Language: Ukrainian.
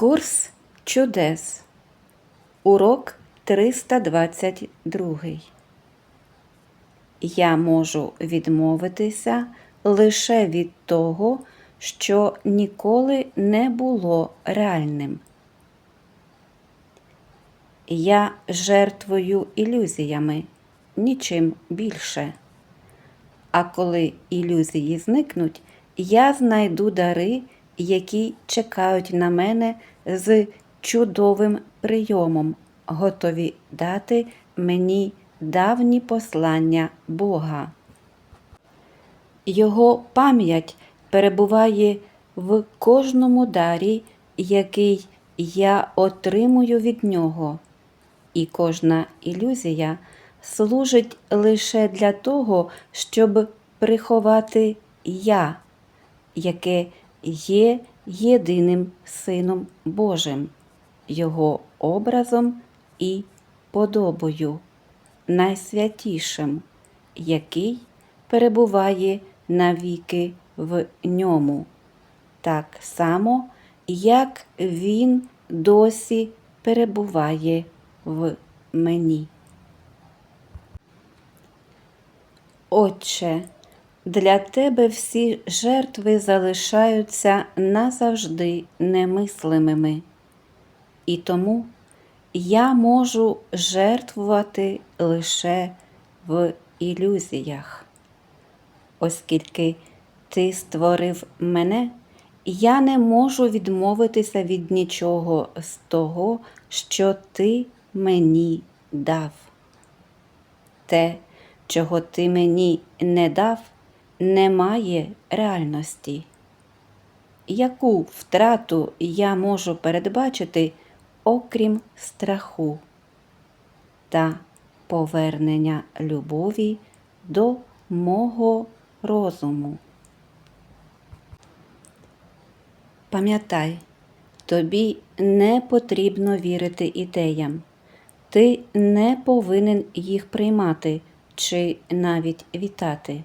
Курс чудес. Урок 322. Я можу відмовитися лише від того, що ніколи не було реальним. Я жертвую ілюзіями, нічим більше. А коли ілюзії зникнуть, я знайду дари, які чекають на мене з чудовим прийомом, готові дати мені давні послання Бога. Його пам'ять перебуває в кожному дарі, який я отримую від нього, і кожна ілюзія служить лише для того, щоб приховати я, яке є єдиним Сином Божим, Його образом і подобою, найсвятішим, який перебуває навіки в ньому, так само, як Він досі перебуває в мені. Отче, для тебе всі жертви залишаються назавжди немислимими, і тому я можу жертвувати лише в ілюзіях. Оскільки ти створив мене, я не можу відмовитися від нічого з того, що ти мені дав. Те, чого ти мені не дав, немає реальності. Яку втрату я можу передбачити, окрім страху та повернення любові до мого розуму? Пам'ятай, тобі не потрібно вірити ідеям. Ти не повинен їх приймати чи навіть вітати.